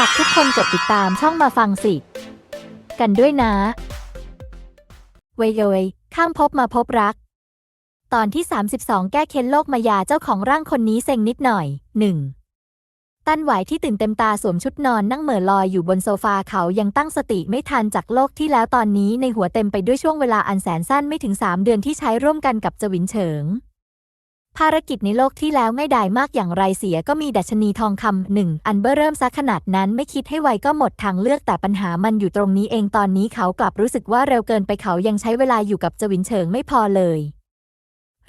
ฝากทุกคนกดติดตามช่องมาฟังสิ กันด้วยนะ เวยเยข้ามภพมาพบรัก ตอนที่ 32 แก้เค้นโลกมายาเจ้าของร่างคนนี้เซ็งนิดหน่อย 1. ตั้นไหวที่ตื่นเต็มตาสวมชุดนอนนั่งเหม่อลอยอยู่บนโซฟาเขายังตั้งสติไม่ทันจากโลกที่แล้วตอนนี้ในหัวเต็มไปด้วยช่วงเวลาอันแสนสั้นไม่ถึง 3 เดือนที่ใช้ร่วมกันกับจวินเฉิง ภารกิจในโลกที่แล้วง่ายดายมากอย่างไรเสียก็มีดัชนีทองคำหนึ่งอันเบ้อเริ่มซะขนาดนั้นไม่คิดให้ไวก็หมดทางเลือกแต่ปัญหามันอยู่ตรงนี้เองตอนนี้เขากลับรู้สึกว่าเร็วเกินไปเขายังใช้เวลาอยู่กับจวินเฉิงไม่พอเลย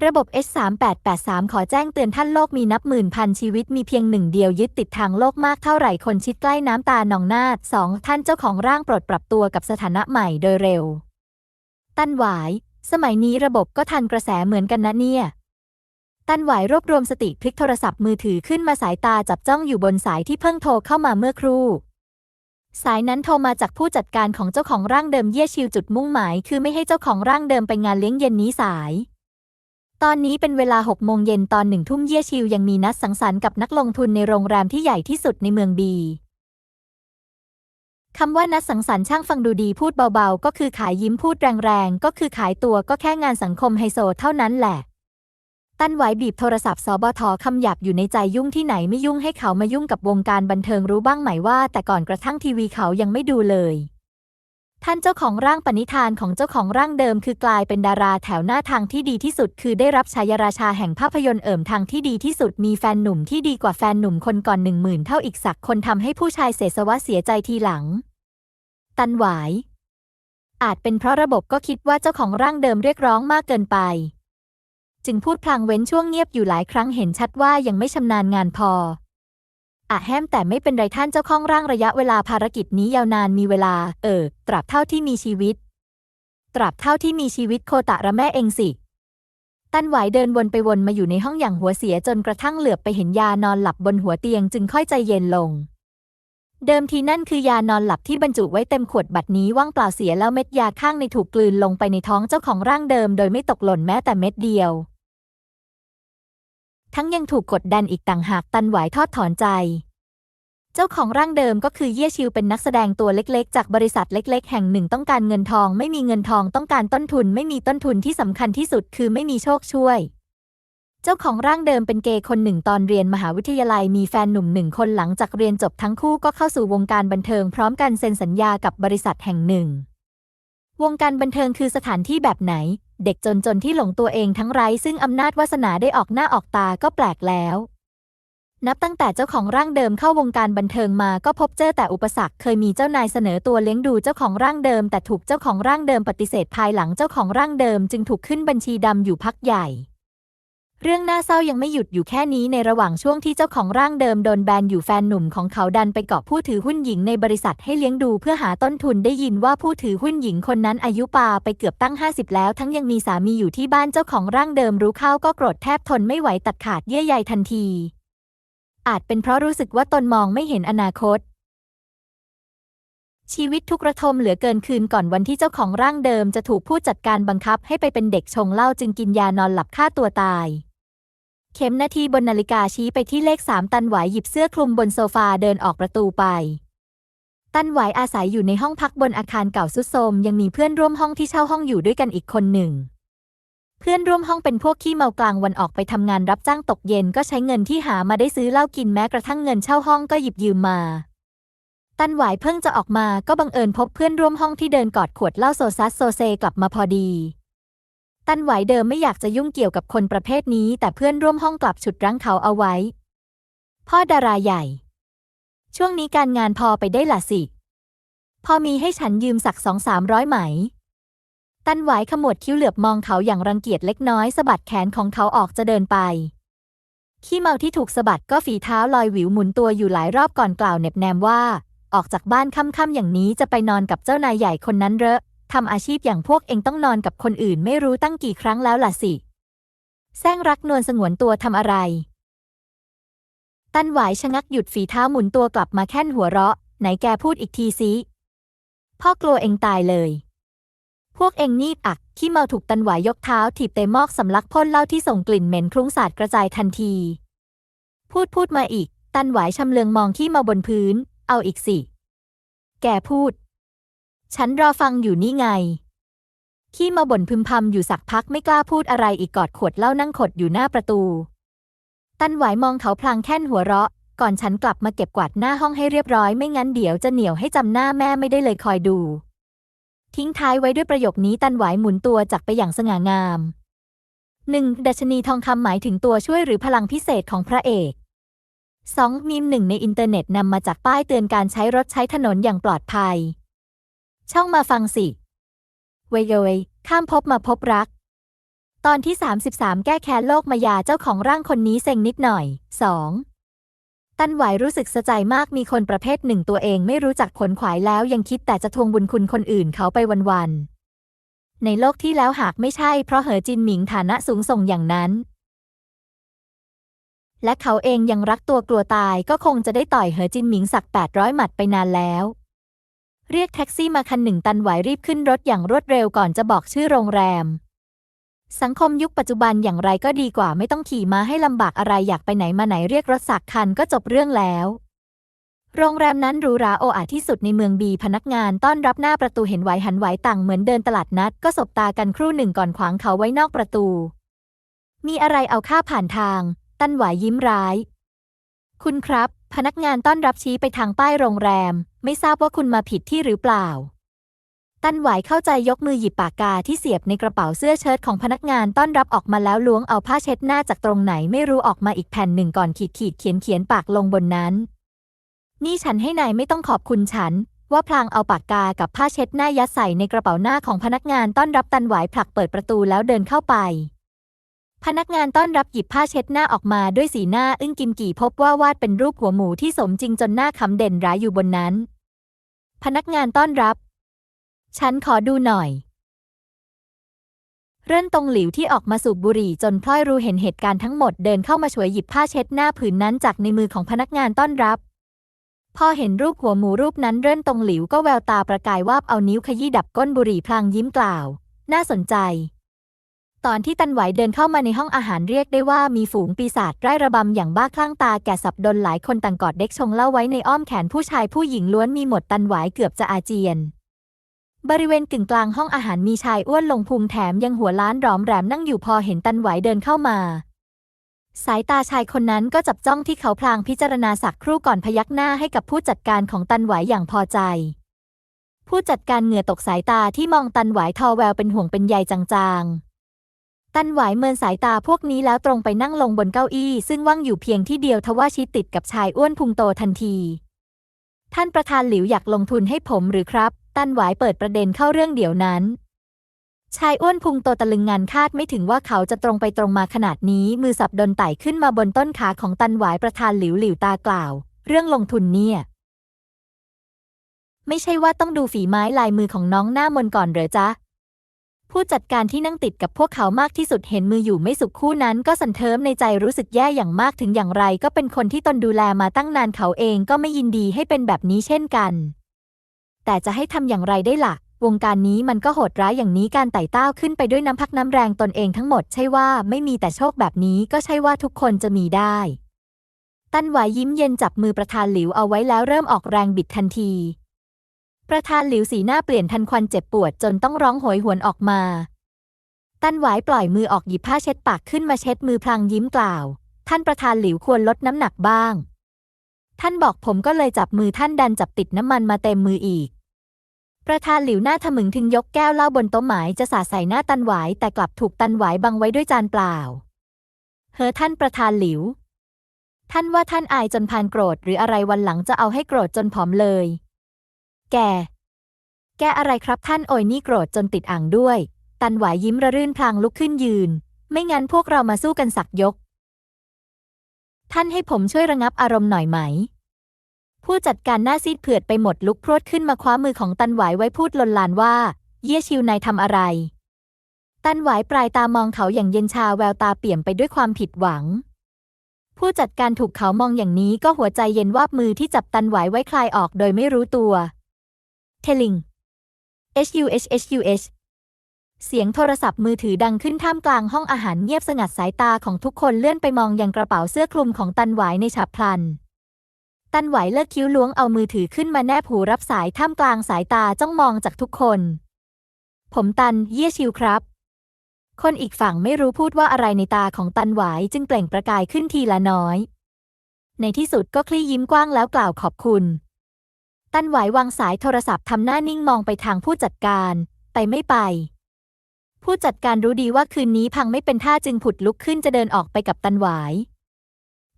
ระบบ S3883 ขอแจ้งเตือนท่านโลกมีนับหมื่นพันชีวิตมีเพียงหนึ่งเดียวยึดติดทางโลกมากเท่าไหร่คนชิดใกล้น้ำตาหนองนาดสองท่านเจ้าของร่างโปรดปรับตัวกับสถานะใหม่โดยเร็ว ตั้นหวาย สมัยนี้ระบบก็ทันกระแสเหมือนกันนะเนี่ย ตันหวายรวบรวมสติพลิกโทรศัพท์มือถือขึ้นมาสายตาจับจ้องอยู่บนสายที่เพิ่งโทรเข้ามาเมื่อครู่ สายนั้นโทรมาจากผู้จัดการของเจ้าของร่างเดิมเย่ชิวจุดมุ่งหมาย คือไม่ให้เจ้าของร่างเดิมไปงานเลี้ยงเย็นนี้สาย ตอนนี้เป็นเวลา6โมงเย็นตอนหนึ่งทุ่มเย่ชิวยังมีนัดสังสรรค์กับนักลงทุนในโรงแรมที่ใหญ่ที่สุดในเมืองบีคำว่านัดสังสรรค์ช่างฟังดูดีพูดเบาๆ ก็คือขายยิ้มพูดแรงๆ ก็คือขายตัวก็แค่งานสังคมไฮโซเท่านั้นแหละ ตั้นไหวบีบโทรศัพท์สบทคำหยาบอยู่ในใจยุ่งที่ไหนไม่ยุ่งให้เขามายุ่งกับวงการบันเทิงรู้บ้างไหมว่า แต่ก่อนกระทั่งทีวีเขายังไม่ดูเลย ท่านเจ้าของร่างปณิธานของเจ้าของร่างเดิม คือกลายเป็นดาราแถวหน้าทางที่ดีที่สุด คือได้รับฉายาราชาแห่งภาพยนตร์เอิ่มทางที่ดีที่สุดมีแฟนหนุ่มที่ดีกว่าแฟนหนุ่มคนก่อนหนึ่งหมื่นเท่าอีกสักคนทำให้ผู้ชายเสสวะเสียใจทีหลัง ตันหวายอาจเป็นเพราะระบบก็คิดว่าเจ้าของร่างเดิมเรียกร้องมากเกินไป จึงพูดพลางเว้นช่วงเงียบอยู่หลายครั้งเห็นชัดว่ายังไม่ชำนาญงานพออะแฮมแต่ไม่เป็นไรท่านเจ้าของร่างระยะเวลาภารกิจนี้ยาวนานมีเวลา เออ ตราบเท่าที่มีชีวิต ตราบเท่าที่มีชีวิตโคตะระแม่เองสิ ตันไหวเดินวนไปวนมาอยู่ในห้องอย่างหัวเสียจนกระทั่งเหลือบไปเห็นยานอนหลับบนหัวเตียงจึงค่อยใจเย็นลง เดิมทีนั่นคือยานอนหลับที่บรรจุไว้เต็มขวดบัดนี้ว่างเปล่าเสียแล้วเม็ดยาข้างในถูกกลืนลงไปในท้องเจ้าของร่างเดิม โดยไม่ตกหล่นแม้แต่เม็ดเดียว ทั้งยังถูกกดดันอีกต่างหากตันไหวทอดถอนใจ เจ้าของร่างเดิมก็คือเย่ชิวเป็นนักแสดงตัวเล็กๆ จากบริษัทเล็ก ๆ แห่งหนึ่งต้องการเงินทอง ไม่มีเงินทองต้องการต้นทุน ไม่มีต้นทุนที่สำคัญที่สุดคือไม่มีโชคช่วย เจ้าของร่างเดิมเป็นเกย์คนหนึ่งตอนเรียนมหาวิทยาลัยมีแฟนหนุ่มหนึ่งคนหลังจากเรียนจบทั้งคู่ก็เข้าสู่วงการบันเทิงพร้อมกันเซ็นสัญญากับบริษัทแห่งหนึ่งวงการบันเทิงคือสถานที่แบบไหน เด็กจนๆที่หลงตัวเองทั้งไร้ซึ่งอำนาจวาสนาได้ออกหน้าออกตาก็แปลกแล้ว นับตั้งแต่เจ้าของร่างเดิมเข้าวงการบันเทิงมาก็พบเจอแต่อุปสรรคเคยมีเจ้านายเสนอตัวเลี้ยงดูเจ้าของร่างเดิม แต่ถูกเจ้าของร่างเดิมปฏิเสธภายหลังเจ้าของร่างเดิมจึงถูกขึ้นบัญชีดำอยู่พักใหญ่ เรื่องน่าเศร้ายังไม่หยุดอยู่แค่นี้ในระหว่างช่วงที่เจ้าของร่างเดิมโดนแบนอยู่แฟนหนุ่มของเขาดันไปเกาะผู้ถือหุ้นหญิงในบริษัทให้เลี้ยงดูเพื่อหาต้นทุนได้ยินว่าผู้ถือหุ้นหญิงคนนั้นอายุปาไปเกือบตั้ง 50 แล้ว ทั้งยังมีสามีอยู่ที่บ้านเจ้าของร่างเดิมรู้เข้าก็โกรธแทบทนไม่ไหวตัดขาดเยื่อใยทันที อาจเป็นเพราะรู้สึกว่าตนมองไม่เห็นอนาคตชีวิตทุกระทมเหลือเกินคืนก่อนวันที่เจ้าของร่างเดิมจะถูกผู้จัดการบังคับให้ไปเป็นเด็กชงเหล้าจึงกินยานอนหลับฆ่าตัวตาย เข็มนาทีบนนาฬิกาชี้ไปที่เลขสามตันไหวหยิบเสื้อคลุมบนโซฟาเดินออกประตูไป ตันไหวอาศัยอยู่ในห้องพักบนอาคารเก่าสุดโทมยังมีเพื่อนร่วมห้องที่เช่าห้องอยู่ด้วยกันอีกคนหนึ่ง เพื่อนร่วมห้องเป็นพวกขี้เมากลางวันออกไปทำงานรับจ้างตกเย็นก็ใช้เงินที่หามาได้ซื้อเหล้ากินแม้กระทั่งเงินเช่าห้องก็หยิบยืมมา ตันไหวเพิ่งจะออกมาก็บังเอิญพบเพื่อนร่วมห้องที่เดินกอดขวดเหล้าโซซัสโซเซกลับมาพอดี ตันไหวเดิมไม่อยากจะยุ่งเกี่ยวกับคนประเภทนี้ แต่เพื่อนร่วมห้องกลับฉุดรั้งเขาเอาไว้ พ่อดาราใหญ่ ช่วงนี้การงานพอไปได้ละสิ พอมีให้ฉันยืมสักสองสามร้อยไหม ตันไหวขมวดคิ้วเหลือบมองเขาอย่างรังเกียจเล็กน้อยสะบัดแขนของเขาออกจะเดินไป ขี้เมาที่ถูกสะบัดก็ฝีเท้าลอยหวิวหมุนตัวอยู่หลายรอบก่อนกล่าวเหน็บแนมว่า ออกจากบ้านค่ำๆอย่างนี้จะไปนอนกับเจ้านายใหญ่คนนั้นเหรอ ทำอาชีพอย่างพวกเองต้องนอนกับคนอื่นไม่รู้ตั้งกี่ครั้งแล้วล่ะสิแซงรักนวลสงวนตัวทำอะไร ตันหวายชะงักหยุดฝีเท้าหมุนตัวกลับมาแค่นหัวเราะ ไหนแกพูดอีกทีสิพ่อกลัวเองตายเลย พวกเองนี่อักขี้เมาถูกตันหวายยกเท้าถีบเตะมอกสำลักพ่นเหล้าที่ส่งกลิ่นเหม็นคลุ้งสาดกระจายทันที พูดพูดมาอีก ตันหวายชำเลืองมองขี้เมาบนพื้น เอาอีกสิ แกพูด ฉันรอฟังอยู่นี่ไง ขี้มาบ่นพึมพำอยู่สักพักไม่กล้าพูดอะไรอีกกอดขวดเหล้านั่งขดอยู่หน้าประตู ตันหวายมองเขาพลางแค่นหัวเราะ ก่อนฉันกลับมาเก็บกวาดหน้าห้องให้เรียบร้อยไม่งั้นเดี๋ยวจะเหนียวให้จำหน้าแม่ไม่ได้เลยคอยดู ทิ้งท้ายไว้ด้วยประโยคนี้ตันหวายหมุนตัวจากไปอย่างสง่างามหนึ่งดัชนีทองคำหมายถึงตัวช่วยหรือพลังพิเศษของพระเอก 2. มีมหนึ่งในอินเทอร์เน็ตนำมาจากป้ายเตือนการใช้รถใช้ถนนอย่างปลอดภัย ช่องมาฟังสิเวยเยข้ามภพมาพบรัก ตอนที่ 33 แก้แค้นโลกมายาเจ้าของร่างคนนี้เซ็งนิดหน่อย 2. ตันไหวรู้สึกสะใจมากมีคนประเภทหนึ่งตัวเองไม่รู้จักขนขวายแล้วยังคิดแต่จะทวงบุญคุณคนอื่นเขาไปวันๆ ในโลกที่แล้วหากไม่ใช่เพราะเหอจินหมิงฐานะสูงส่งอย่างนั้นและเขาเองยังรักตัวกลัวตายก็คงจะได้ต่อยเหอจินหมิงสัก 800 หมัดไปนานแล้ว เรียกแท็กซี่มาคันหนึ่งตันไหวรีบขึ้นรถอย่างรวดเร็วก่อนจะบอกชื่อโรงแรม สังคมยุคปัจจุบันอย่างไรก็ดีกว่าไม่ต้องขี่มาให้ลำบากอะไรอยากไปไหนมาไหนเรียกรถสักคันก็จบเรื่องแล้ว โรงแรมนั้นหรูหราโออาที่สุดในเมืองบีพนักงานต้อนรับหน้าประตูเห็นไหวหันไหวต่างเหมือนเดินตลาดนัด ก็สบตากันครู่หนึ่งก่อนขวางเขาไว้นอกประตู มีอะไรเอาค่าผ่านทาง ตันไหวยิ้มร้าย คุณครับ พนักงานต้อนรับชี้ไปทางป้ายโรงแรม ไม่ทราบว่าคุณมาผิดที่หรือเปล่า ตันไหวเข้าใจยกมือหยิบปากกาที่เสียบในกระเป๋าเสื้อเชิ้ตของพนักงานต้อนรับออกมาแล้วล้วงเอาผ้าเช็ดหน้าจากตรงไหนไม่รู้ออกมาอีกแผ่นหนึ่งก่อนขีดขีดเขียนเขียนปากลงบนนั้น นี่ฉันให้นายไม่ต้องขอบคุณฉัน ว่าพลางเอาปากกากับผ้าเช็ดหน้ายัดใส่ในกระเป๋าหน้าของพนักงานต้อนรับตันไหวผลักเปิดประตูแล้วเดินเข้าไปพนักงานต้อนรับหยิบผ้าเช็ดหน้าออกมาด้วยสีหน้าอึ้งกิมกี่พบว่าวาดเป็นรูปหัวหมูที่สมจริงจนหน้าขำเด่นร้ายอยู่บนนั้น พนักงานต้อนรับ ฉันขอดูหน่อย เรื่อนตรงหลิวที่ออกมาสูบบุหรี่จนพลอยรู้เห็นเหตุการณ์ทั้งหมดเดินเข้ามาช่วยหยิบผ้าเช็ดหน้าผืนนั้นจากในมือของพนักงานต้อนรับ พอเห็นรูปหัวหมูรูปนั้นเรื่อนตรงหลิวก็แววตาประกายวาบเอานิ้วขยี้ดับก้นบุหรี่พลางยิ้มกล่าว น่าสนใจ ตอนที่ตันไหวเดินเข้ามาในห้องอาหารเรียกได้ว่ามีฝูงปีศาจไร้ระบำอย่างบ้าคลั่งตาแก่สับดนหลายคนต่างกอดเด็กชงเล่าไว้ในอ้อมแขนผู้ชายผู้หญิงล้วนมีหมดตันไหวเกือบจะอาเจียน บริเวณกึ่งกลางห้องอาหารมีชายอ้วนลงพุงแถมยังหัวล้านรอมแรมนั่งอยู่พอเห็นตันไหวเดินเข้ามา สายตาชายคนนั้นก็จับจ้องที่เขาพลางพิจารณาสักครู่ก่อนพยักหน้าให้กับผู้จัดการของตันไหวอย่างพอใจ ผู้จัดการเหงื่อตกสายตาที่มองตันไหวทอแววเป็นห่วงเป็นใยจางๆ ตันไหวเมินสายตาพวกนี้แล้วตรงไปนั่งลงบนเก้าอี้ ซึ่งว่างอยู่เพียงที่เดียวทว่าชิดติดกับชายอ้วนพุงโตทันที ท่านประธานหลิวอยากลงทุนให้ผมหรือครับ ตันไหวเปิดประเด็นเข้าเรื่องเดี๋ยวนั้น ชายอ้วนพุงโตตะลึงงานคาดไม่ถึงว่าเขาจะตรงไปตรงมาขนาดนี้ มือสับดนไต่ขึ้นมาบนต้นขาของตันหวายประธานหลิวหลิวตากล่าว เรื่องลงทุนเนี่ยไม่ใช่ว่าต้องดูฝีไม้ลายมือของน้องหน้ามนก่อนเหรอจ๊ะ ผู้จัดการที่นั่งติดกับพวกเขามากที่สุดเห็นมืออยู่ไม่สุขคู่นั้น ก็สันเทิมในใจรู้สึกแย่อย่างมากถึงอย่างไร ก็เป็นคนที่ตนดูแลมาตั้งนานเขาเองก็ไม่ยินดีให้เป็นแบบนี้เช่นกัน แต่จะให้ทำอย่างไรได้ล่ะ วงการนี้มันก็โหดร้ายอย่างนี้การไต่เต้าขึ้นไปด้วยน้ำพักน้ำแรงตนเองทั้งหมดใช่ว่าไม่มีแต่โชคแบบนี้ก็ใช่ว่าทุกคนจะมีได้ ตันหวายยิ้มเย็นจับมือประธานหลิวเอาไว้แล้วเริ่มออกแรงบิดทันที ประธานหลิวสีหน้าเปลี่ยนทันควันเจ็บปวดจนต้องร้องโหยหวนออกมา ตันหวายปล่อยมือออกหยิบผ้าเช็ดปากขึ้นมาเช็ดมือพลางยิ้มกล่าว ท่านประธานหลิวควรลดน้ำหนักบ้าง ท่านบอกผมก็เลยจับมือท่านดันจับติดน้ำมันมาเต็มมืออีก ประธานหลิวหน้าทะมึงถึงยกแก้วเหล้าบนโต๊ะหมายจะสาดใส่หน้าตันหวายแต่กลับถูกตันหวายบังไว้ด้วยจานเปล่า เฮ้อท่านประธานหลิว ท่านว่าท่านอายจนพานโกรธหรืออะไรวันหลังจะเอาให้โกรธจนผอมเลย แก แกอะไรครับท่านโอยนี่โกรธจนติดอ่างด้วย ตันหวายยิ้มระรื่นพลางลุกขึ้นยืน ไม่งั้นพวกเรามาสู้กันสักยก ท่านให้ผมช่วยระงับอารมณ์หน่อยไหม ผู้จัดการหน้าซีดเผือดไปหมดลุกพรวดขึ้นมาคว้ามือของตันหวายไว้พูดลนลานว่า เยี่ยชิวนายทำอะไร ตันหวายปลายตามองเขาอย่างเย็นชาแววตาเปี่ยมไปด้วยความผิดหวังผู้จัดการถูกเขามองอย่างนี้ก็หัวใจเย็นวาบมือที่จับตันหวายไว้คลายออกโดยไม่รู้ตัว เทลิง H U H H U H เสียงโทรศัพท์มือถือดังขึ้นท่ามกลางห้องอาหารเงียบสงัดสายตาของทุกคนเลื่อนไปมองยังกระเป๋าเสื้อคลุมของตันหวายในฉับพลัน ตันหวายเลิกคิ้วล้วงเอามือถือขึ้นมาแนบหูรับสายท่ามกลางสายตาจ้องมองจากทุกคน ผมตันเยี่ยชิวครับ คนอีกฝั่งไม่รู้พูดว่าอะไรในตาของตันหวายจึงเปล่งประกายขึ้นทีละน้อย ในที่สุดก็คลี่ยิ้มกว้างแล้วกล่าวขอบคุณ ตันไหววางสายโทรศัพท์ทำหน้านิ่งมองไปทางผู้จัดการ ไปไม่ไป ผู้จัดการรู้ดีว่าคืนนี้พังไม่เป็นท่าจึงผุดลุกขึ้นจะเดินออกไปกับตันหวาย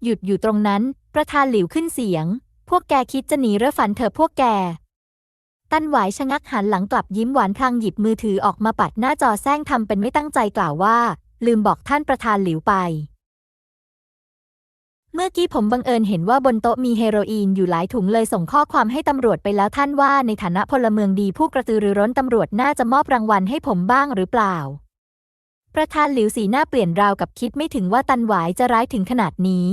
หยุดอยู่ตรงนั้น ประธานหลิวขึ้นเสียง พวกแกคิดจะหนีเรือฝันเถอะพวกแก ตันหวายชะงักหันหลังกลับยิ้มหวานพลางหยิบมือถือออกมาปัดหน้าจอแซงทำเป็นไม่ตั้งใจกล่าวว่า ลืมบอกท่านประธานหลิวไป เมื่อกี้ผมบังเอิญเห็นว่าบนโต๊ะมีเฮโรอีนอยู่หลายถุงเลยส่งข้อความให้ตำรวจไปแล้วท่านว่าในฐานะพลเมืองดีผู้กระตือรือร้นตำรวจน่าจะมอบรางวัลให้ผมบ้างหรือเปล่า ประธานหลิวสีหน้าเปลี่ยนราวกับคิดไม่ถึงว่าตันหวายจะร้ายถึงขนาดนี้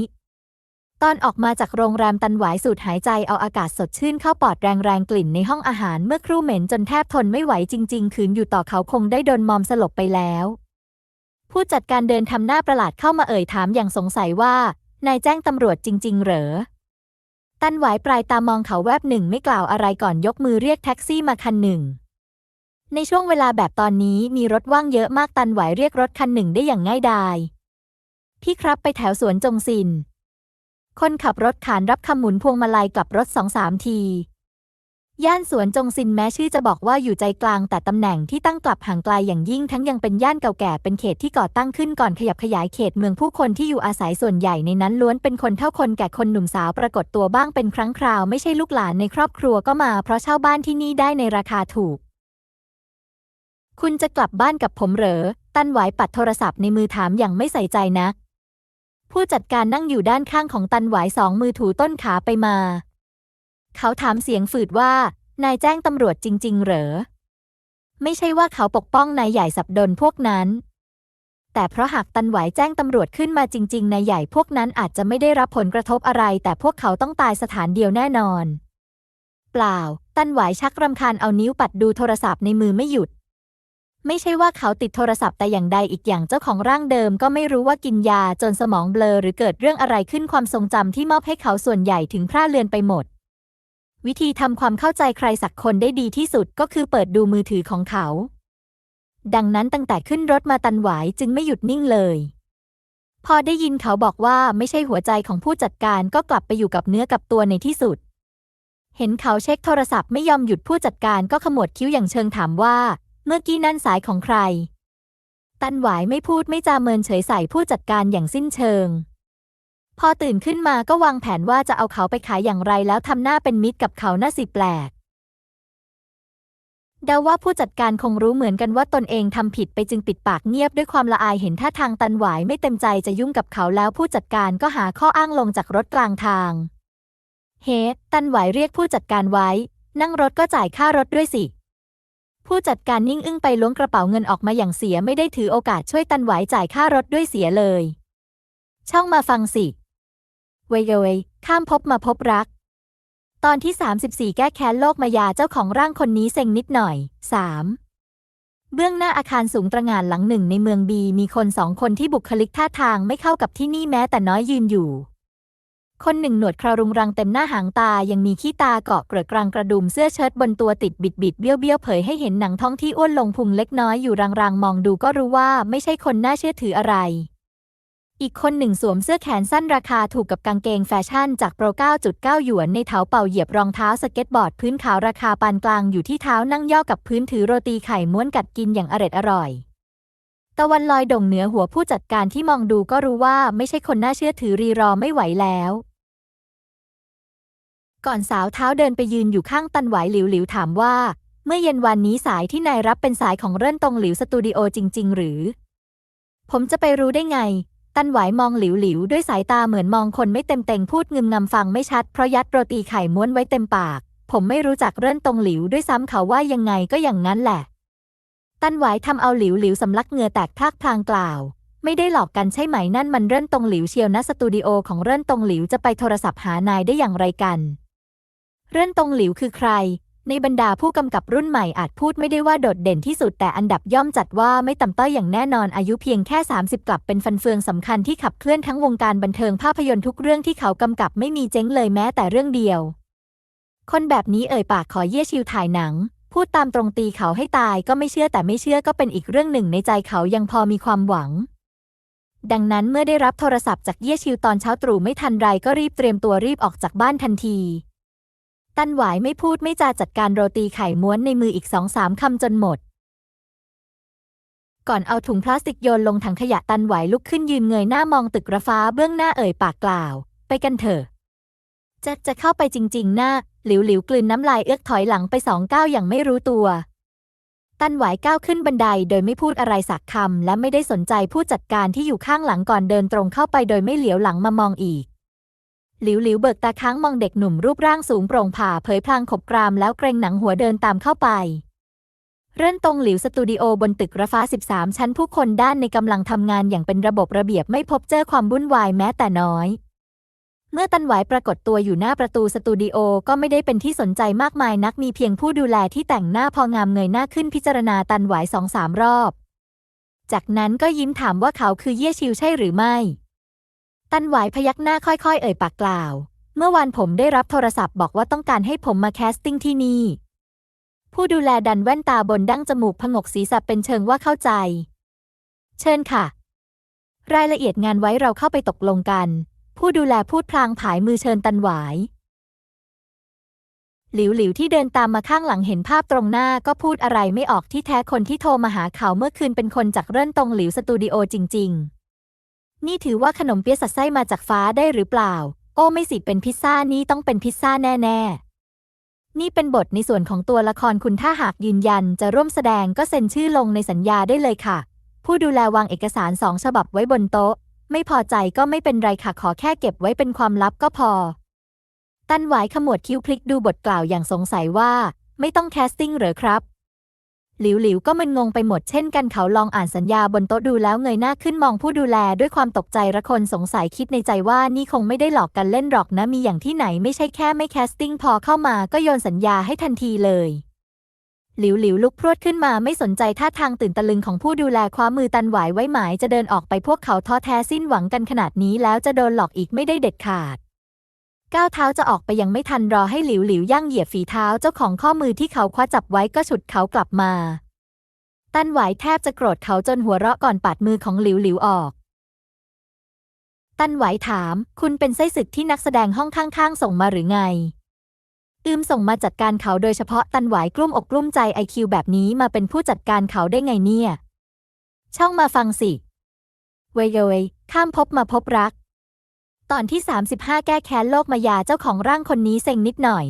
ตอนออกมาจากโรงแรมตันหวายสูดหายใจเอาอากาศสดชื่นเข้าปอดแรงๆกลิ่นในห้องอาหารเมื่อครู่เหม็นจนแทบทนไม่ไหวจริง ๆ คืนอยู่ต่อเขาคงได้โดนมอมสลบไปแล้วผู้จัดการเดินทำหน้าประหลาดเข้ามาเอ่ยถามอย่างสงสัยว่า นายแจ้งตำรวจจริง ๆ เหรอ ตันหวายปลายตามองเขาแวบหนึ่งไม่กล่าวอะไรก่อนยกมือเรียกแท็กซี่มาคันหนึ่ง ในช่วงเวลาแบบตอนนี้มีรถว่างเยอะมากตันหวายเรียกรถคันหนึ่งได้อย่างง่ายดาย พี่ครับไปแถวสวนจงซิน คนขับรถขานรับคำหมุนพวงมาลัยกลับรถสองสามที ย่านสวนจงซินแม้ชื่อจะบอกว่าอยู่ใจกลางแต่ตำแหน่งที่ตั้งกลับห่างไกลอย่างยิ่งทั้งยังเป็นย่านเก่าแก่เป็นเขตที่ก่อตั้งขึ้นก่อนขยับขยายเขตเมืองผู้คนที่อยู่อาศัยส่วนใหญ่ในนั้นล้วนเป็นคนเท่าคนแก่คนหนุ่มสาวปรากฏตัวบ้างเป็นครั้งคราวไม่ใช่ลูกหลานในครอบครัวก็มาเพราะเช่าบ้านที่นี่ได้ในราคาถูก คุณจะกลับบ้านกับผมเหรอ ตันไหวปัดโทรศัพท์ในมือถามอย่างไม่ใส่ใจนัก ผู้จัดการนั่งอยู่ด้านข้างของตันไหวสองมือถูต้นขาไปมา เขาถามเสียงฝืดว่า นายแจ้งตำรวจจริง ๆ เหรอ ไม่ใช่ว่าเขาปกป้องนายใหญ่สับดนพวกนั้น แต่เพราะหากตันไหวแจ้งตำรวจขึ้นมาจริง ๆ นายใหญ่พวกนั้นอาจจะไม่ได้รับผลกระทบอะไร แต่พวกเขาต้องตายสถานเดียวแน่นอน เปล่า ตันไหวชักรำคาญเอานิ้วปัดดูโทรศัพท์ในมือไม่หยุดไม่ใช่ว่าเขาติดโทรศัพท์แต่อย่างใดอีกอย่างเจ้าของร่างเดิมก็ไม่รู้ว่ากินยาจนสมองเบลอหรือเกิดเรื่องอะไรขึ้นความทรงจำที่มอบให้เขาส่วนใหญ่ถึงพร่าเลือนไปหมด วิธีทำความเข้าใจใครสักคนได้ดีที่สุดก็คือเปิดดูมือถือของเขา ดังนั้นตั้งแต่ขึ้นรถมาตันหวายจึงไม่หยุดนิ่งเลย พอได้ยินเขาบอกว่าไม่ใช่หัวใจของผู้จัดการก็กลับไปอยู่กับเนื้อกับตัวในที่สุด เห็นเขาเช็คโทรศัพท์ไม่ยอมหยุดผู้จัดการก็ขมวดคิ้วอย่างเชิงถามว่า เมื่อกี้นั่นสายของใคร ตันหวายไม่พูดไม่จาเมินเฉยใส่ผู้จัดการอย่างสิ้นเชิง พอตื่นขึ้นมาก็วางแผนว่าจะเอาเขาไปขายอย่างไรแล้วทำหน้าเป็นมิตรกับเขาน้าสิแปลกเดาว่าผู้จัดการคงรู้เหมือนกันว่าตนเองทำผิดไปจึงปิดปากเงียบด้วยความละอายเห็นท่าทางตันหวายไม่เต็มใจจะยุ่งกับเขาแล้วผู้จัดการก็หาข้ออ้างลงจากรถกลางทาง เฮตันหวายเรียกผู้จัดการไว้ นั่งรถก็จ่ายค่ารถด้วยสิ ผู้จัดการนิ่งอึ้งไปล้วงกระเป๋าเงินออกมาอย่างเสียไม่ได้ถือโอกาสช่วยตันหวายจ่ายค่ารถด้วยเสียเลย ช่องมาฟังสิ วยเวยข้ามภพมาพบรัก ตอนที่ 34 แก้แค้นโลกมายาเจ้าของร่างคนนี้เซ็งนิดหน่อย 3. เบื้องหน้าอาคารสูงตระหง่านหลังหนึ่งในเมืองบีมีคนสองคนที่บุคลิกท่าทางไม่เข้ากับที่นี่แม้แต่น้อยยืนอยู่ คนหนึ่งหนวดครารุงรังเต็มหน้าหางตายังมีขี้ตาเกาะเกลือกลางกระดุมเสื้อเชิ้ตบนตัวติดบิดบิดเบี้ยวเบี้ยวเผยให้เห็นหนังท้องที่อ้วนลงพุงเล็กน้อยอยู่รางๆมองดูก็รู้ว่าไม่ใช่คนน่าเชื่อถืออะไร อีกคนหนึ่งสวมเสื้อแขนสั้นราคาถูกกับกางเกงแฟชั่นจากโปร 9.9 หยวนในเท้าเป่าเหยียบรองเท้าสเก็ตบอร์ดพื้นขาวราคาปานกลางอยู่ที่เท้านั่งย่อกับพื้นถือโรตีไข่ม้วนกัดกินอย่างอร็ดอร่อย ตะวันลอยด่งเหนือหัวผู้จัดการที่มองดูก็รู้ว่าไม่ใช่คนน่าเชื่อถือรีรอไม่ไหวแล้ว ก่อนสาวเท้าเดินไปยืนอยู่ข้างตันไหวหลิวหลิวถามว่า เมื่อเย็นวันนี้สายที่นายรับเป็นสายของเรื่นตรงหลิวสตูดิโอจริง ๆ หรือ ผมจะไปรู้ได้ไง ตันไหวมองหลิวหลิวด้วยสายตาเหมือนมองคนไม่เต็มเต็งพูดงึมงำฟังไม่ชัดเพราะยัดโรตีไข่ม้วนไว้เต็มปาก ผมไม่รู้จักเรื่นตรงหลิวด้วยซ้ำเขาว่ายังไงก็อย่างนั้นแหละ ตันไหวทำเอาหลิวหลิวสำลักเหงื่อแตกพลากพลางกล่าว ไม่ได้หลอกกันใช่ไหมนั่นมันเรื่นตรงหลิวเชียวนะสตูดิโอของเรื่นตรงหลิวจะไปโทรศัพท์หานายได้อย่างไรกัน เรื่นตรงหลิวคือใคร ในบรรดาผู้กำกับรุ่นใหม่อาจพูดไม่ได้ว่าโดดเด่นที่สุดแต่อันดับย่อมจัดว่าไม่ต่ำต้อยอย่างแน่นอนอายุเพียงแค่ 30 กลับเป็นฟันเฟืองสำคัญที่ขับเคลื่อนทั้งวงการบันเทิงภาพยนตร์ทุกเรื่องที่เขากำกับไม่มีเจ๊งเลยแม้แต่เรื่องเดียว คนแบบนี้เอ่ยปากขอเย่ชิวถ่ายหนัง พูดตามตรงตีเขาให้ตายก็ไม่เชื่อแต่ไม่เชื่อก็เป็นอีกเรื่องหนึ่งในใจเขายังพอมีความหวังดังนั้นเมื่อได้รับโทรศัพท์จากเย่ชิวตอนเช้าตรู่ไม่ทันไรก็รีบเตรียมตัวรีบออกจากบ้านทันที ตันหวายไม่พูดไม่จาจัดการโรตีไข่ม้วนในมืออีกสองสามคำจนหมด ก่อนเอาถุงพลาสติกโยนลงถังขยะตันหวายลุกขึ้นยืนเงยหน้ามองตึกระฟ้าเบื้องหน้าเอ่ยปากกล่าว ไปกันเถอะ จะจะเข้าไปจริงๆหน้าหลิวหลิวกลืนน้ำลายเอื้อกถอยหลังไปสองก้าวอย่างไม่รู้ตัว ตันหวายก้าวขึ้นบันไดโดยไม่พูดอะไรสักคำและไม่ได้สนใจผู้จัดการที่อยู่ข้างหลังก่อนเดินตรงเข้าไปโดยไม่เหลียวหลังมามองอีก หลิวหลิวเบิกตาค้างมองเด็กหนุ่มรูปร่างสูงโปร่งผ่าเผยพลางขบกรามแล้วเกรงหนังหัวเดินตามเข้าไป เรื่นตรงหลิวสตูดิโอบนตึกระฟ้า 13 ชั้นผู้คนด้านในกำลังทำงานอย่างเป็นระบบระเบียบไม่พบเจอความวุ่นวายแม้แต่น้อย เมื่อตันหวายปรากฏตัวอยู่หน้าประตูสตูดิโอก็ไม่ได้เป็นที่สนใจมากมายนักมีเพียงผู้ดูแลที่แต่งหน้าพองามเงยหน้าขึ้นพิจารณาตันหวายสองสามรอบ จากนั้นก็ยิ้มถามว่าเขาคือเย่ชิวใช่หรือไม่ ตันหวายพยักหน้าค่อยๆ เอ่ยปากกล่าว เมื่อวานผมได้รับโทรศัพท์บอกว่าต้องการให้ผมมาแคสติ้งที่นี่ ผู้ดูแลดันแว่นตาบนดั้งจมูกผงกศีรษะเป็นเชิงว่าเข้าใจ เชิญค่ะ รายละเอียดงานไว้เราเข้าไปตกลงกัน ผู้ดูแลพูดพลางผายมือเชิญตันหวาย หลิวหลิวที่เดินตามมาข้างหลังเห็นภาพตรงหน้าก็พูดอะไรไม่ออกที่แท้คนที่โทรมาหาเขาเมื่อคืนเป็นคนจากเรื่อนตรงหลิวสตูดิโอจริง ๆ นี่ถือว่าขนมเปี๊ยะสัดไส้มาจากฟ้าได้หรือเปล่า โอ้ไม่สิเป็นพิซซ่านี่ต้องเป็นพิซซ่าแน่ ๆ นี่เป็นบทในส่วนของตัวละครคุณถ้าหากยืนยันจะร่วมแสดงก็เซ็นชื่อลงในสัญญาได้เลยค่ะ ผู้ดูแลวางเอกสารสองฉบับไว้บนโต๊ะ ไม่พอใจก็ไม่เป็นไรค่ะขอแค่เก็บไว้เป็นความลับก็พอ ตันหวายขมวดคิ้วพลิกดูบทกล่าวอย่างสงสัยว่า ไม่ต้องแคสติ้งเหรอครับ หลิวหลิวก็มึนงงไปหมดเช่นกันเขาลองอ่านสัญญาบนโต๊ะดูแล้วเงยหน้าขึ้นมองผู้ดูแลด้วยความตกใจระคนสงสัยคิดในใจว่านี่คงไม่ได้หลอกกันเล่นหรอกนะมีอย่างที่ไหนไม่ใช่แค่ไม่แคสติ้งพอเข้ามาก็โยนสัญญาให้ทันทีเลยหลิวหลิวลุกพรวดขึ้นมาไม่สนใจท่าทางตื่นตะลึงของผู้ดูแลคว้ามือตันหวายไว้หมายจะเดินออกไปพวกเขาท้อแท้สิ้นหวังกันขนาดนี้แล้วจะโดนหลอกอีกไม่ได้เด็ดขาด ก้าวเท้าจะออกไปยังไม่ทันรอให้หลิวหลิวย่างเหยียบฝีเท้าเจ้าของข้อมือที่เขาคว้าจับไว้ก็ฉุดเขากลับมาตันหวายแทบจะโกรธเขาจนหัวเราะก่อนปัดมือของหลิวหลิวออก ตันหวายถาม คุณเป็นไส้ศึกที่นักแสดงห้องข้างๆ ส่งมาหรือไง อืมส่งมาจัดการเขาโดยเฉพาะตันหวายกลุ้มอกกลุ้มใจไอคิวแบบนี้มาเป็นผู้จัดการเขาได้ไงเนี่ย ช่องมาฟังสิ เวยเยข้ามภพมาพบรัก ตอนที่ 35 แก้แค้นโลกมายาเจ้าของร่างคนนี้เซ็งนิดหน่อย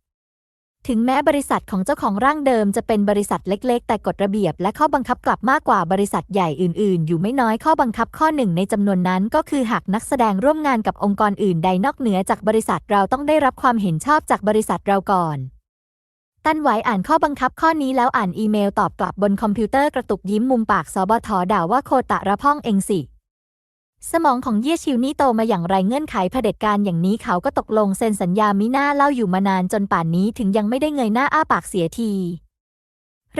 4. ถึงแม้บริษัทของเจ้าของร่างเดิมจะเป็นบริษัทเล็กๆ แต่กฎระเบียบและข้อบังคับกลับมากกว่าบริษัทใหญ่อื่นๆ อยู่ไม่น้อยข้อบังคับข้อหนึ่งในจำนวนนั้นก็คือหากนักแสดงร่วมงานกับองค์กรอื่นใดนอกเหนือจากบริษัทเราต้องได้รับความเห็นชอบจากบริษัทเราก่อนตันไหวอ่านข้อบังคับข้อนี้แล้วอ่านอีเมลตอบกลับบนคอมพิวเตอร์กระตุกยิ้มมุมปากสบทด่าว่าโคตะระพ่องเองสิ สมองของเยี่ยชิวนี่โตมาอย่างไรเงื่อนไขเผด็จการอย่างนี้เขาก็ตกลงเซ็นสัญญามิน่าเล่าอยู่มานานจนป่านนี้ถึงยังไม่ได้เงยหน้าอ้าปากเสียที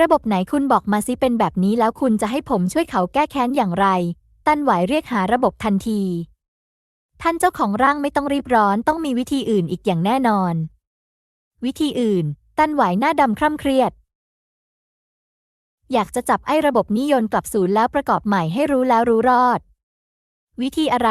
ระบบไหนคุณบอกมาซิเป็นแบบนี้แล้วคุณจะให้ผมช่วยเขาแก้แค้นอย่างไร ตันไหวเรียกหาระบบทันที ท่านเจ้าของร่างไม่ต้องรีบร้อนต้องมีวิธีอื่นอีกอย่างแน่นอน วิธีอื่น ตันไหวหน้าดำคร่ำเครียดอยากจะจับไอ้ระบบนิยนกลับศูนย์แล้วประกอบใหม่ให้รู้แล้วรู้รอด วิธีอะไร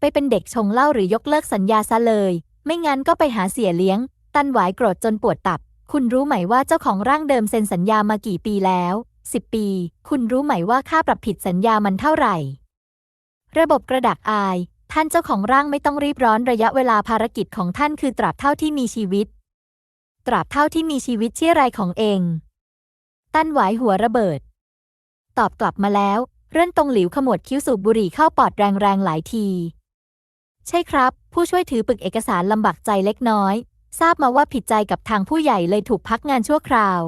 ไปเป็นเด็กชงเหล้าหรือยกเลิกสัญญาซะเลย ไม่งั้นก็ไปหาเสียเลี้ยง ตันหวายโกรธจนปวดตับ คุณรู้ไหมว่าเจ้าของร่างเดิมเซ็นสัญญามากี่ปีแล้วสิบปี คุณรู้ไหมว่าค่าปรับผิดสัญญามันเท่าไหร่ ระบบกระดักอาย ท่านเจ้าของร่างไม่ต้องรีบร้อนระยะเวลาภารกิจของท่านคือตราบเท่าที่มีชีวิต ตราบเท่าที่มีชีวิตเชี่ยไรของเอง ตั้นหวายหัวระเบิด ตอบกลับมาแล้ว เรื่อนตรงหลิวขมวดคิ้วสูบบุหรี่เข้าปอดแรงๆหลายที ใช่ครับ ผู้ช่วยถือปึกเอกสารลำบากใจเล็กน้อย ทราบมาว่าผิดใจกับทางผู้ใหญ่เลยถูกพักงานชั่วคราว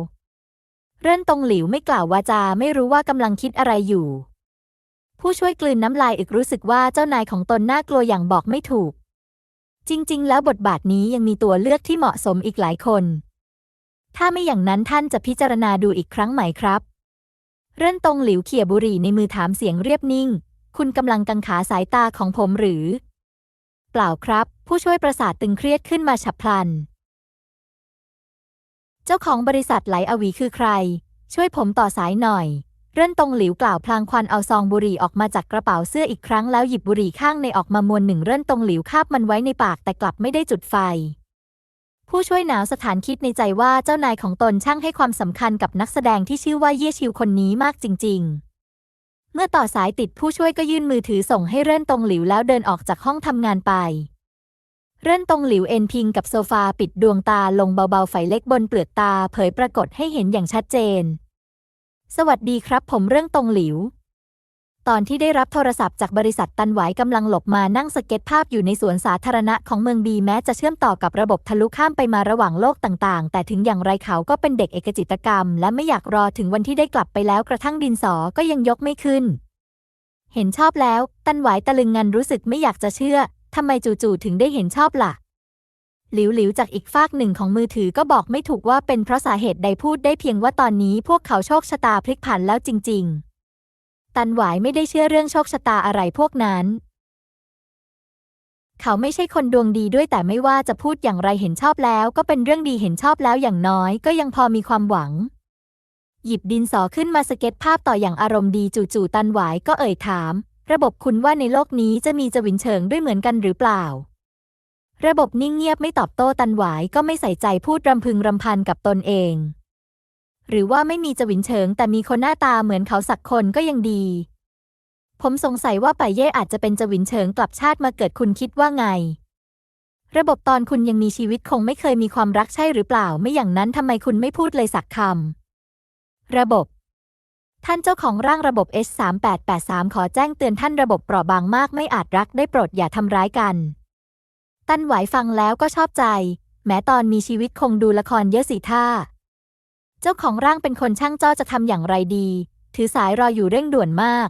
เรื่อนตรงหลิวไม่กล่าววาจาไม่รู้ว่ากำลังคิดอะไรอยู่ ผู้ช่วยกลืนน้ำลายอึกรู้สึกว่าเจ้านายของตนน่ากลัวอย่างบอกไม่ถูก จริง ๆ แล้วบทบาทนี้ยังมีตัวเลือกที่เหมาะสมอีกหลายคน ถ้าไม่อย่างนั้นท่านจะพิจารณาดูอีกครั้งไหมครับ เรื่นตรงหลิวเขี่ยบุหรี่ในมือถามเสียงเรียบนิ่ง คุณกำลังกังขาสายตาของผมหรือ เปล่าครับ ผู้ช่วยประสาทตึงเครียดขึ้นมาฉับพลัน เจ้าของบริษัทไหลอวีคือใคร ช่วยผมต่อสายหน่อย เรื่นตรงหลิวกล่าวพลางควันเอาซองบุหรี่ออกมาจากกระเป๋าเสื้ออีกครั้งแล้วหยิบบุหรี่ข้างในออกมามวนหนึ่งเรื่นตรงหลิวคาบมันไว้ในปากแต่กลับไม่ได้จุดไฟ ผู้ช่วยหนาวสถานคิดในใจว่าเจ้านายของตนช่างให้ความสำคัญกับนักแสดงที่ชื่อว่าเย่ชิวคนนี้มากจริง ๆ เมื่อต่อสายติดผู้ช่วยก็ยื่นมือถือส่งให้เรื่นตรงหลิวแล้วเดินออกจากห้องทำงานไป เรื่นตรงหลิวเอนพิงกับโซฟาปิดดวงตาลงเบาๆไฟเล็กบนเปลือกตาเผยปรากฏให้เห็นอย่างชัดเจน สวัสดีครับผมเรื่องตงหลิว ตอนที่ได้รับโทรศัพท์จากบริษัทตันไหวกำลังหลบมานั่งสเก็ตภาพอยู่ในสวนสาธารณะของเมืองบีแม้จะเชื่อมต่อกับระบบทะลุข้ามไปมาระหว่างโลกต่างๆ แต่ถึงอย่างไรเขาก็เป็นเด็กเอกจิตกรรม และไม่อยากรอถึงวันที่ได้กลับไปแล้วกระทั่งดินสอก็ยังยกไม่ขึ้น เห็นชอบแล้ว ตันไหวตะลึงงันรู้สึกไม่อยากจะเชื่อทำไมจู่ๆถึงได้เห็นชอบล่ะ หลิวหลิวจากอีกฟากหนึ่งของมือถือก็บอกไม่ถูกว่าเป็นเพราะสาเหตุใดพูดได้เพียงว่าตอนนี้พวกเขาโชคชะตาพลิกผันแล้วจริง ๆ ตันหวายไม่ได้เชื่อเรื่องโชคชะตาอะไรพวกนั้น เขาไม่ใช่คนดวงดีด้วยแต่ไม่ว่าจะพูดอย่างไรเห็นชอบแล้วก็เป็นเรื่องดีเห็นชอบแล้วอย่างน้อยก็ยังพอมีความหวัง หยิบดินสอขึ้นมาสเก็ตภาพต่ออย่างอารมณ์ดีจู่ๆตันหวายก็เอ่ยถาม ระบบคุณว่าในโลกนี้จะมีจวินเฉิงด้วยเหมือนกันหรือเปล่าระบบนิ่งเงียบไม่ตอบโต้ตันหวายก็ไม่ใส่ใจพูดรำพึงรำพันกับตนเอง หรือว่าไม่มีจวินเฉิง แต่มีคนหน้าตาเหมือนเขาสักคนก็ยังดี ผมสงสัยว่าป่ายเย่อาจจะเป็นจวินเฉิงกลับชาติมาเกิดคุณคิดว่าไง ระบบตอนคุณยังมีชีวิตคงไม่เคยมีความรักใช่หรือเปล่า ไม่อย่างนั้นทำไมคุณไม่พูดเลยสักคำระบบ ท่านเจ้าของร่างระบบ S3883 ขอแจ้งเตือนท่านระบบเปราะบางมากไม่อาจรักได้โปรดอย่าทำร้ายกัน ตั้นไหวฟังแล้วก็ชอบใจ แม้ตอนมีชีวิตคงดูละครเยอะสิท่า เจ้าของร่างเป็นคนช่างจ้อจะทำอย่างไรดี ถือสายรออยู่เร่งด่วนมาก